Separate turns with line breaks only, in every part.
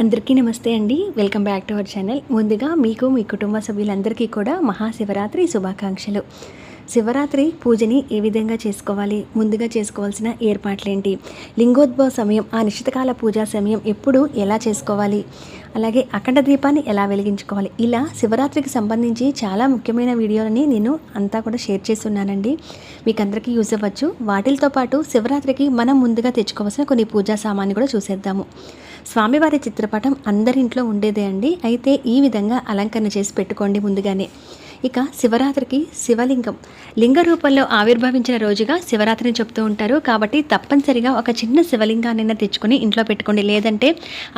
అందరికీ నమస్తే అండి. Welcome back to our channel. ముందుగా మీకు మీ కుటుంబ సభ్యులందరికీ కూడా మహాశివరాత్రి శుభాకాంక్షలు. శివరాత్రి పూజని ఏ విధంగా చేసుకోవాలి? ముందుగా చేసుకోవాల్సిన ఏర్పాట్లేంటి? లింగోద్భవ సమయం ఆ నిశ్చితకాల పూజా సమయం ఎప్పుడు ఎలా చేసుకోవాలి? అలాగే అఖండ దీపాన్ని ఎలా వెలిగించుకోవాలి? ఇలా శివరాత్రికి సంబంధించి చాలా ముఖ్యమైన వీడియోలని నేను అంతా కూడా షేర్ చేస్తున్నానండి. మీకు అందరికీ యూజ్ అవ్వచ్చు. వాటితో పాటు శివరాత్రికి మనం ముందుగా తెచ్చుకోవాల్సిన కొన్ని పూజా సామాన్ని కూడా చూసేద్దాము. స్వామివారి చిత్రపటం అందరింట్లో ఉండేదే అండి. అయితే ఈ విధంగా అలంకరణ చేసి పెట్టుకోండి ముందుగానే. ఇక శివరాత్రికి శివలింగం. లింగ రూపంలో ఆవిర్భవించిన రోజుగా శివరాత్రిని చెప్తూ ఉంటారు. కాబట్టి తప్పనిసరిగా ఒక చిన్న శివలింగాన్నైనా తెచ్చుకొని ఇంట్లో పెట్టుకోండి. లేదంటే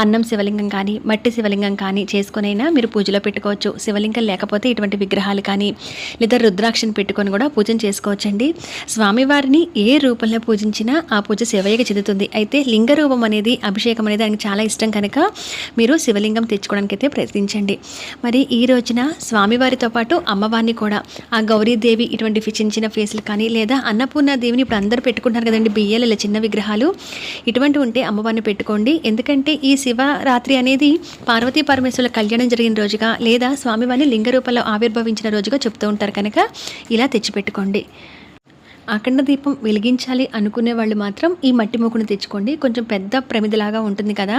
అన్నం శివలింగం కానీ మట్టి శివలింగం కానీ చేసుకునైనా మీరు పూజలో పెట్టుకోవచ్చు. శివలింగం లేకపోతే ఇటువంటి విగ్రహాలు కానీ లేదా రుద్రాక్షని పెట్టుకొని కూడా పూజను చేసుకోవచ్చండి. స్వామివారిని ఏ రూపంలో పూజించినా ఆ పూజ శివయ్యకి చెందుతుంది. అయితే లింగ రూపం అనేది అభిషేకం అనేది ఆయనకు చాలా ఇష్టం కనుక మీరు శివలింగం తెచ్చుకోవడానికి అయితే ప్రయత్నించండి. మరి ఈ రోజున స్వామివారితో పాటు అమ్మవారిని కూడా ఆ గౌరీదేవి ఇటువంటి ఫి- చిన్న చిన్న కానీ లేదా అన్నపూర్ణ దేవిని ఇప్పుడు అందరూ పెట్టుకుంటారు కదండి బియ్యలు చిన్న విగ్రహాలు ఇటువంటి ఉంటే అమ్మవారిని పెట్టుకోండి. ఎందుకంటే ఈ శివరాత్రి అనేది పార్వతీ పరమేశ్వరుల కళ్యాణం జరిగిన రోజుగా లేదా స్వామివారిని లింగ రూపంలో ఆవిర్భవించిన రోజుగా చెప్తూ ఉంటారు కనుక ఇలా తెచ్చిపెట్టుకోండి. అఖండ దీపం వెలిగించాలి అనుకునే వాళ్ళు మాత్రం ఈ మట్టి మూకుని తెచ్చుకోండి. కొంచెం పెద్ద ప్రమిదలాగా ఉంటుంది కదా.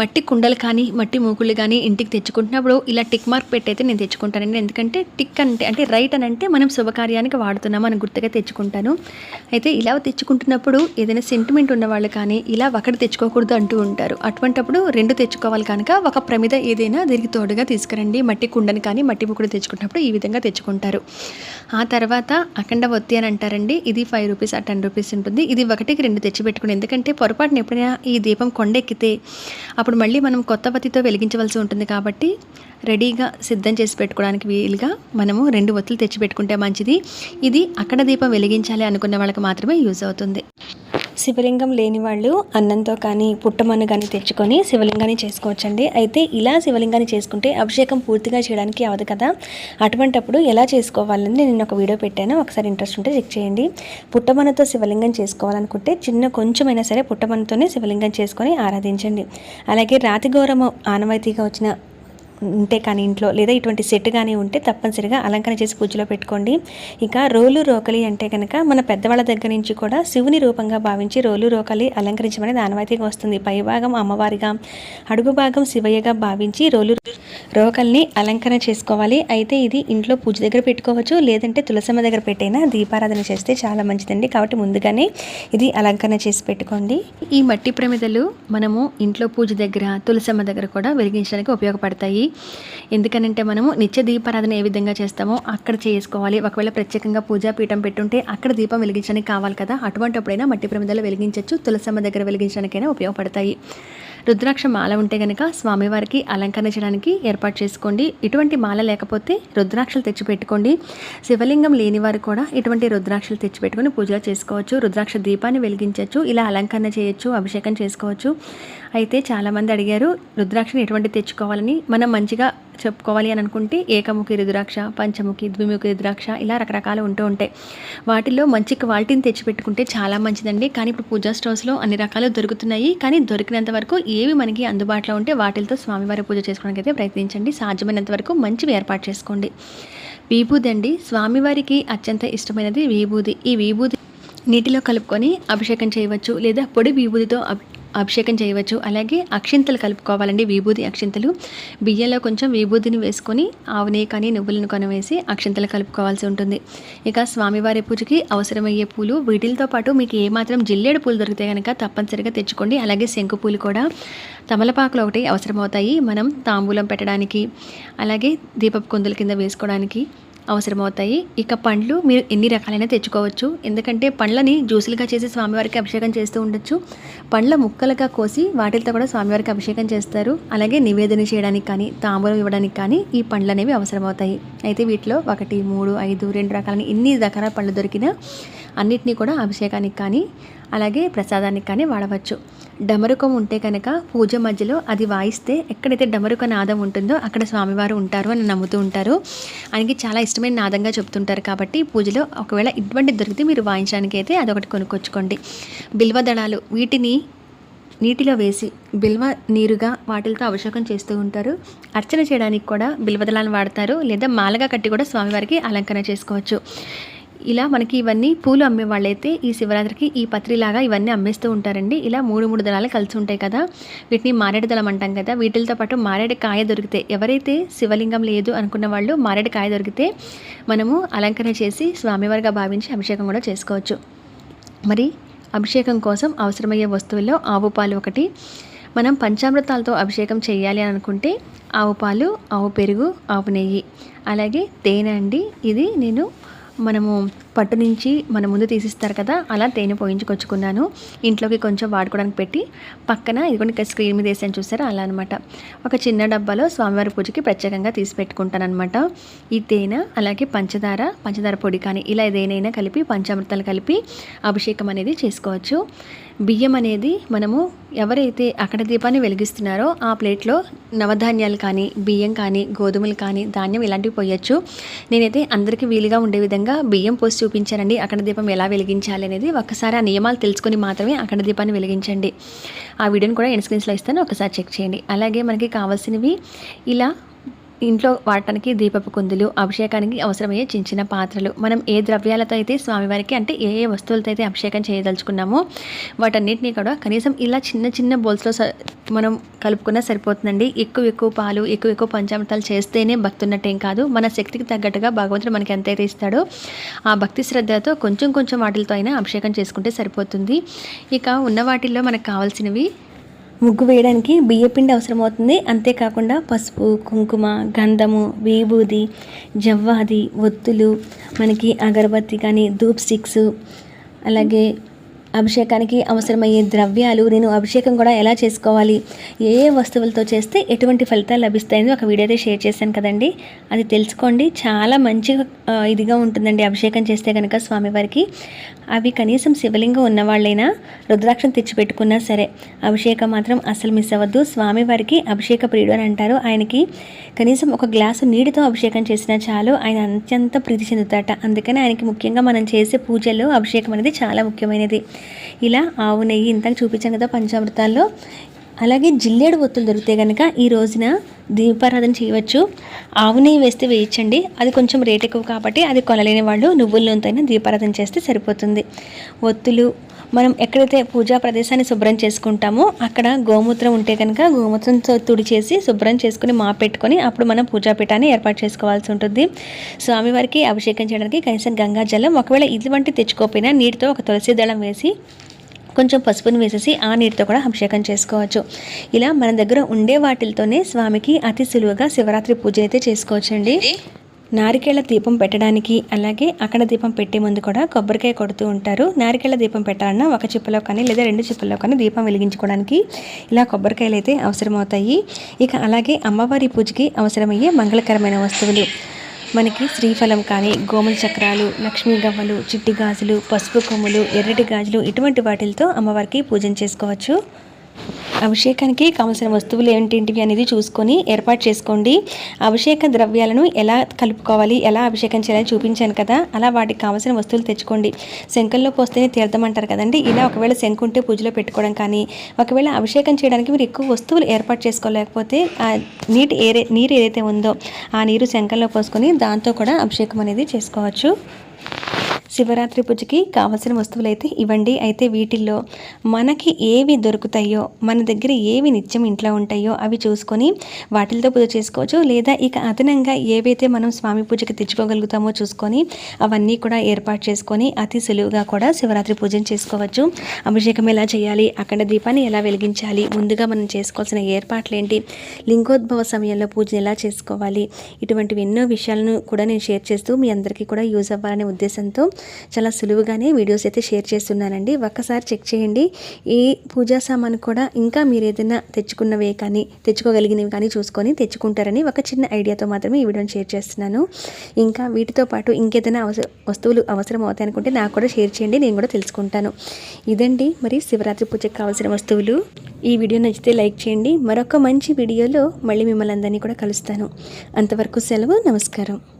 మట్టి కుండలు కానీ మట్టి మూకులు కానీ ఇంటికి తెచ్చుకుంటున్నప్పుడు ఇలా టిక్ మార్క్ పెట్టయితే నేను తెచ్చుకుంటానండి. ఎందుకంటే టిక్ అంటే అంటే రైట్ అని అంటే మనం శుభకార్యానికి వాడుతున్నాం అని గుర్తుగా తెచ్చుకుంటాను. అయితే ఇలా తెచ్చుకుంటున్నప్పుడు ఏదైనా సెంటిమెంట్ ఉన్న వాళ్ళు కానీ ఇలా ఒకటి తెచ్చుకోకూడదు అంటూ ఉంటారు. అటువంటప్పుడు రెండు తెచ్చుకోవాలి కనుక ఒక ప్రమిద ఏదైనా దీనికి తోడుగా తీసుకురండి. మట్టి కుండని కానీ మట్టి ముక్కుడు తెచ్చుకుంటున్నప్పుడు ఈ విధంగా తెచ్చుకుంటారు. ఆ తర్వాత అఖండ ఒత్తి అని అంటారండి. ఇది ఫైవ్ రూపీస్ ఆ టెన్ రూపీస్ ఉంటుంది. ఇది ఒకటికి రెండు తెచ్చి పెట్టుకుని ఎందుకంటే పొరపాటున ఎప్పుడైనా ఈ దీపం కొండెక్కితే అప్పుడు మళ్ళీ మనం కొత్త వత్తితో వెలిగించవలసి ఉంటుంది కాబట్టి రెడీగా సిద్ధం చేసి పెట్టుకోవడానికి వీలుగా మనము రెండు ఒత్తులు తెచ్చి పెట్టుకుంటే మంచిది. ఇది అక్కడ దీపం వెలిగించాలి అనుకున్న వాళ్ళకి మాత్రమే యూజ్ అవుతుంది. శివలింగం లేని వాళ్ళు అన్నంతో కానీ పుట్టమన్ను కానీ తెచ్చుకొని శివలింగాన్ని చేసుకోవచ్చండి. అయితే ఇలా శివలింగాన్ని చేసుకుంటే అభిషేకం పూర్తిగా చేయడానికి అవదు కదా. అటువంటప్పుడు ఎలా చేసుకోవాలని నేను ఒక వీడియో పెట్టాను. ఒకసారి ఇంట్రెస్ట్ ఉంటే చెక్ చేయండి. పుట్టమన్నతో శివలింగం చేసుకోవాలనుకుంటే చిన్న కొంచెమైనా సరే పుట్టమన్నతోనే శివలింగం చేసుకొని ఆరాధించండి. అలాగే రాతి ఆనవాయితీగా వచ్చిన ఉంటే కానీ ఇంట్లో లేదా ఇటువంటి సెట్ కానీ ఉంటే తప్పనిసరిగా అలంకరణ చేసి పూజలో పెట్టుకోండి. ఇక రోలు రోకలి అంటే కనుక మన పెద్దవాళ్ళ దగ్గర నుంచి కూడా శివుని రూపంగా భావించి రోలు రోకలి అలంకరించమనేది ఆనవాయితీగా వస్తుంది. పైభాగం అమ్మవారిగా అడుగు భాగం శివయ్యగా భావించి రోలు రోకల్ని అలంకరణ చేసుకోవాలి. అయితే ఇది ఇంట్లో పూజ దగ్గర పెట్టుకోవచ్చు లేదంటే తులసమ్మ దగ్గర పెట్టైనా దీపారాధన చేస్తే చాలా మంచిదండి. కాబట్టి ముందుగానే ఇది అలంకరణ చేసి పెట్టుకోండి. ఈ మట్టి ప్రమిదలు మనము ఇంట్లో పూజ దగ్గర తులసమ్మ దగ్గర కూడా వెలిగించడానికి ఉపయోగపడతాయి. ఎందుకనంటే మనము నిత్య దీపారాధన ఏ విధంగా చేస్తామో అక్కడ చేసుకోవాలి. ఒకవేళ ప్రత్యేకంగా పూజా పీఠం పెట్టుంటే అక్కడ దీపం వెలిగించడానికి కావాలి కదా. అటువంటిప్పుడైనా మట్టి ప్రమిదలో వెలిగించవచ్చు తులసమ్మ దగ్గర వెలిగించడానికైనా ఉపయోగపడతాయి. రుద్రాక్ష మాల ఉంటే కనుక స్వామివారికి అలంకరణ చేయడానికి ఏర్పాటు చేసుకోండి. ఇటువంటి మాల లేకపోతే రుద్రాక్షలు తెచ్చిపెట్టుకోండి. శివలింగం లేని వారు కూడా ఇటువంటి రుద్రాక్షలు తెచ్చిపెట్టుకొని పూజలు చేసుకోవచ్చు. రుద్రాక్ష దీపాన్ని వెలిగించవచ్చు. ఇలా అలంకరణ చేయొచ్చు అభిషేకం చేసుకోవచ్చు. అయితే చాలామంది అడిగారు రుద్రాక్షని ఎటువంటి తెచ్చుకోవాలని? మనం మంచిగా చెప్పుకోవాలి అని అనుకుంటే ఏకముఖి రుద్రాక్ష పంచముఖి ద్విముఖి రుద్రాక్ష ఇలా రకరకాలు ఉంటూ ఉంటాయి. వాటిల్లో మంచి క్వాలిటీని తెచ్చిపెట్టుకుంటే చాలా మంచిదండి. కానీ ఇప్పుడు పూజా స్టోర్స్లో అన్ని రకాలు దొరుకుతున్నాయి. కానీ దొరికినంత వరకు ఏవి మనకి అందుబాటులో ఉంటే వాటితో స్వామివారి పూజ చేసుకోవడానికి అయితే ప్రయత్నించండి. సాధ్యమైనంత వరకు మంచివి ఏర్పాటు చేసుకోండి. విభూది అండి స్వామివారికి అత్యంత ఇష్టమైనది విభూది. ఈ విభూది నీటిలో కలుపుకొని అభిషేకం చేయవచ్చు లేదా పొడి విభూదితో అభిషేకం చేయవచ్చు. అలాగే అక్షింతలు కలుపుకోవాలండి. విభూది అక్షింతలు. బియ్యంలో కొంచెం విభూదిని వేసుకొని ఆవునే కానీ నువ్వులను కొనవేసి అక్షింతలు కలుపుకోవాల్సి ఉంటుంది. ఇక స్వామివారి పూజకి అవసరమయ్యే పూలు వీటితో పాటు మీకు ఏమాత్రం జిల్లేడు పూలు దొరికితే కనుక తప్పనిసరిగా తెచ్చుకోండి. అలాగే శంకు పూలు కూడా తమలపాకులు ఒకటి అవసరమవుతాయి. మనం తాంబూలం పెట్టడానికి అలాగే దీపపు కుందుల కింద వేసుకోవడానికి అవసరమవుతాయి. ఇక పండ్లు మీరు ఎన్ని రకాలైనా తెచ్చుకోవచ్చు. ఎందుకంటే పండ్లని జ్యూసులుగా చేసి స్వామివారికి అభిషేకం చేస్తూ ఉండొచ్చు. పండ్ల ముక్కలుగా కోసి వాటితో కూడా స్వామివారికి అభిషేకం చేస్తారు. అలాగే నివేదన చేయడానికి కానీ తాంబూలం ఇవ్వడానికి కానీ ఈ పండ్లు అనేవి అవసరమవుతాయి. అయితే వీటిలో ఒకటి మూడు ఐదు రెండు రకాలని ఎన్ని రకాల పండ్లు దొరికినా అన్నిటినీ కూడా అభిషేకానికి కానీ అలాగే ప్రసాదానికి కానీ వాడవచ్చు. డమరుకం ఉంటే కనుక పూజ మధ్యలో అది వాయిస్తే ఎక్కడైతే డమరుక నాదం ఉంటుందో అక్కడ స్వామివారు ఉంటారు అని నమ్ముతూ ఉంటారు. ఆయనకి చాలా ఇష్టమైన నాదంగా చెప్తుంటారు కాబట్టి పూజలో ఒకవేళ ఇటువంటి దొరికితే మీరు వాయించడానికి అయితే అదొకటి కొనుక్కొచ్చుకోండి. బిల్వ దళాలు వీటిని నీటిలో వేసి బిల్వ నీరుగా వాటిలతో అభిషేకం చేస్తూ ఉంటారు. అర్చన చేయడానికి కూడా బిల్వదళాలను వాడతారు లేదా మాలగా కట్టి కూడా స్వామివారికి అలంకరణ చేసుకోవచ్చు. ఇలా మనకి ఇవన్నీ పూలు అమ్మే వాళ్ళైతే ఈ శివరాత్రికి ఈ పత్రిలాగా ఇవన్నీ అమ్మేస్తూ ఉంటారండి. ఇలా మూడు మూడు దళాలు కలిసి ఉంటాయి కదా. వీటిని మారేడు దళం అంటాం కదా. వీటితో పాటు మారేడు కాయ దొరికితే ఎవరైతే శివలింగం లేదు అనుకున్న వాళ్ళు మారేడు కాయ దొరికితే మనము అలంకరణ చేసి స్వామివారిగా భావించి అభిషేకం కూడా చేసుకోవచ్చు. మరి అభిషేకం కోసం అవసరమయ్యే వస్తువుల్లో ఆవు పాలు ఒకటి. మనం పంచామృతాలతో అభిషేకం చేయాలి అని అనుకుంటే ఆవు పాలు ఆవు పెరుగు ఆవు నెయ్యి. అలాగే తేనె అండి. ఇది నేను మనము పట్టు నుంచి మన ముందు తీసిస్తారు కదా అలా తేనె పోయించుకొచ్చుకున్నాను ఇంట్లోకి కొంచెం వాడుకోవడానికి పెట్టి పక్కన ఇదిగోండి స్క్రీన్ మీద వేసాను చూసారా? అలా అనమాట ఒక చిన్న డబ్బాలో స్వామివారి పూజకి ప్రత్యేకంగా తీసి పెట్టుకుంటాను అనమాట ఈ తేనె అలాగే పంచదార పంచదార పొడి కానీ ఇలా ఏదైనా కలిపి పంచామృతాలు కలిపి అభిషేకం అనేది చేసుకోవచ్చు. బియ్యం అనేది మనము ఎవరైతే అక్కడ దీపాన్ని వెలిగిస్తున్నారో ఆ ప్లేట్లో నవధాన్యాలు కానీ బియ్యం కానీ గోధుమలు కానీ ధాన్యం ఇలాంటివి పోయొచ్చు. నేనైతే అందరికీ వీలుగా ఉండే విధంగా బియ్యం పోసి చూపించానండి. అక్కడ దీపం ఎలా వెలిగించాలి అనేది ఒక్కసారి ఆ నియమాలు తెలుసుకొని మాత్రమే అక్కడ దీపాన్ని వెలిగించండి. ఆ వీడియోని కూడా ఎన్స్క్రీన్స్లో ఇస్తాను. ఒకసారి చెక్ చేయండి. అలాగే మనకి కావాల్సినవి ఇలా ఇంట్లో వాడటానికి దీపపు కుందులు అభిషేకానికి అవసరమయ్యే చిన్న చిన్న పాత్రలు. మనం ఏ ద్రవ్యాలతో అయితే స్వామివారికి అంటే ఏ ఏ వస్తువులతో అయితే అభిషేకం చేయదలుచుకున్నామో వాటన్నిటినీ కూడా కనీసం ఇలా చిన్న చిన్న బౌల్స్లో మనం కలుపుకున్నా సరిపోతుందండి. ఎక్కువ ఎక్కువ పాలు ఎక్కువ ఎక్కువ పంచామృతాలు చేస్తేనే భక్తున్నట్టేం కాదు. మన శక్తికి తగ్గట్టుగా భగవంతుడు మనకి ఎంతైతే ఇస్తాడో ఆ భక్తి శ్రద్ధలతో కొంచెం కొంచెం వాటితో అయినా అభిషేకం చేసుకుంటే సరిపోతుంది. ఇక ఉన్న వాటిల్లో మనకు కావాల్సినవి ముగ్గు వేయడానికి బియ్యపిండి అవసరమవుతుంది. అంతేకాకుండా పసుపు కుంకుమ గంధము విభూది జవ్వాది ఒత్తులు మనకి అగరబత్తి కానీ ధూప్ స్టిక్స్ అలాగే అభిషేకానికి అవసరమయ్యే ద్రవ్యాలు నేను అభిషేకం కూడా ఎలా చేసుకోవాలి? ఏ ఏ వస్తువులతో చేస్తే ఎటువంటి ఫలితాలు లభిస్తాయని ఒక వీడియో అయితే షేర్ చేశాను కదండి. అది తెలుసుకోండి. చాలా మంచి ఇదిగా ఉంటుందండి అభిషేకం చేస్తే కనుక స్వామివారికి. అవి కనీసం శివలింగం ఉన్నవాళ్ళైనా రుద్రాక్షం తెచ్చిపెట్టుకున్నా సరే అభిషేకం మాత్రం అసలు మిస్ అవ్వద్దు. స్వామివారికి అభిషేక ప్రియుడు అని అంటారు. ఆయనకి కనీసం ఒక గ్లాసు నీటితో అభిషేకం చేసినా చాలు. ఆయన అత్యంత ప్రీతి చెందుతాట అందుకని ఆయనకి ముఖ్యంగా మనం చేసే పూజల్లో అభిషేకం అనేది చాలా ముఖ్యమైనది. ఇలా ఆవు నెయ్యి ఇంతకు చూపించాను కదా పంచామృతాల్లో. అలాగే జిల్లేడు ఒత్తులు దొరికితే కనుక ఈ రోజున దీపారాధన చేయవచ్చు. ఆవు నెయ్యి వేస్తే వేయించండి. అది కొంచెం రేట్ ఎక్కువ కాబట్టి అది కొనలేని వాళ్ళు నువ్వుల నూనెతో దీపారాధన చేస్తే సరిపోతుంది. ఒత్తులు మనం ఎక్కడైతే పూజా ప్రదేశాన్ని శుభ్రం చేసుకుంటామో అక్కడ గోమూత్రం ఉంటే కనుక గోమూత్రంతో తుడి చేసి శుభ్రం చేసుకుని మా పెట్టుకొని అప్పుడు మనం పూజాపీఠాన్ని ఏర్పాటు చేసుకోవాల్సి ఉంటుంది. స్వామివారికి అభిషేకం చేయడానికి కనీసం గంగా జలం ఒకవేళ ఇటువంటి తెచ్చుకోకపోయినా నీటితో ఒక తులసి దళం వేసి కొంచెం పసుపుని వేసేసి ఆ నీటితో కూడా అభిషేకం చేసుకోవచ్చు. ఇలా మన దగ్గర ఉండే వాటితోనే స్వామికి అతి సులువుగా శివరాత్రి పూజ అయితే చేసుకోవచ్చండి. నారికేళ్ళ దీపం పెట్టడానికి అలాగే అక్కడ దీపం పెట్టే ముందు కూడా కొబ్బరికాయ కొడుతూ ఉంటారు. నారికేళ్ళ దీపం పెట్టాలన్నా ఒక చిప్పలో కానీ లేదా రెండు చిప్పల్లో కానీ దీపం వెలిగించుకోవడానికి ఇలా కొబ్బరికాయలు అయితే అవసరమవుతాయి. ఇక అలాగే అమ్మవారి పూజకి అవసరమయ్యే మంగళకరమైన వస్తువులు. మనకి శ్రీఫలం కానీ గోముల చక్రాలు లక్ష్మీ గవ్వలు చిట్టి గాజులు పసుపు కొమ్ములు ఎర్రటి గాజులు ఇటువంటి వాటిలతో అమ్మవారికి పూజన చేసుకోవచ్చు. అభిషేకానికి కావలసిన వస్తువులు ఏంటింటివి అనేది చూసుకొని ఏర్పాటు చేసుకోండి. అభిషేక ద్రవ్యాలను ఎలా కలుపుకోవాలి ఎలా అభిషేకం చేయాలని చూపించాను కదా అలా వాటికి కావాల్సిన వస్తువులు తెచ్చుకోండి. శంఖంలో పోస్తేనే తీర్థం అంటారు కదండి ఇలా ఒకవేళ శంకు ఉంటే పూజలో పెట్టుకోవడం కానీ ఒకవేళ అభిషేకం చేయడానికి మీరు ఎక్కువ వస్తువులు ఏర్పాటు చేసుకోలేకపోతే ఆ నీటి ఏరే నీరు ఏదైతే ఉందో ఆ నీరు శంఖంలో పోసుకొని దాంతో కూడా అభిషేకం అనేది చేసుకోవచ్చు. శివరాత్రి పూజకి కావలసిన వస్తువులు అయితే ఇవ్వండి. అయితే వీటిల్లో మనకి ఏవి దొరుకుతాయో మన దగ్గర ఏవి నిత్యం ఇంట్లో ఉంటాయో అవి చూసుకొని వాటిలతో పూజ చేసుకోవచ్చు. లేదా ఇక అదనంగా ఏవైతే మనం స్వామి పూజకి తెచ్చుకోగలుగుతామో చూసుకొని అవన్నీ కూడా ఏర్పాటు చేసుకొని అతి సులువుగా కూడా శివరాత్రి పూజను చేసుకోవచ్చు. అభిషేకం ఎలా చేయాలి అక్కడ దీపాన్ని ఎలా వెలిగించాలి ముందుగా మనం చేసుకోవాల్సిన ఏర్పాట్లు ఏంటి లింగోద్భవ సమయంలో పూజను ఎలా చేసుకోవాలి ఇటువంటివి ఎన్నో విషయాలను కూడా నేను షేర్ చేస్తూ మీ అందరికీ కూడా యూజ్ అవ్వాలనే ఉద్దేశంతో చాలా సులువుగానే వీడియోస్ అయితే షేర్ చేస్తున్నానండి. ఒక్కసారి చెక్ చేయండి. ఈ పూజా సామాన్ కూడా ఇంకా మీరు ఏదైనా తెచ్చుకున్నవే కానీ తెచ్చుకోగలిగినవి కానీ చూసుకొని తెచ్చుకుంటారని ఒక చిన్న ఐడియాతో మాత్రమే ఈ వీడియోని షేర్ చేస్తున్నాను. ఇంకా వీటితో పాటు ఇంకేదైనా అవసర వస్తువులు అవసరం అవుతాయి అనుకుంటే నాకు కూడా షేర్ చేయండి నేను కూడా తెలుసుకుంటాను. ఇదండి మరి శివరాత్రి పూజకు కావాల్సిన వస్తువులు. ఈ వీడియో నచ్చితే లైక్ చేయండి. మరొక మంచి వీడియోలో మళ్ళీ మిమ్మల్ని అందరినీ కూడా కలుస్తాను. అంతవరకు సెలవు నమస్కారం.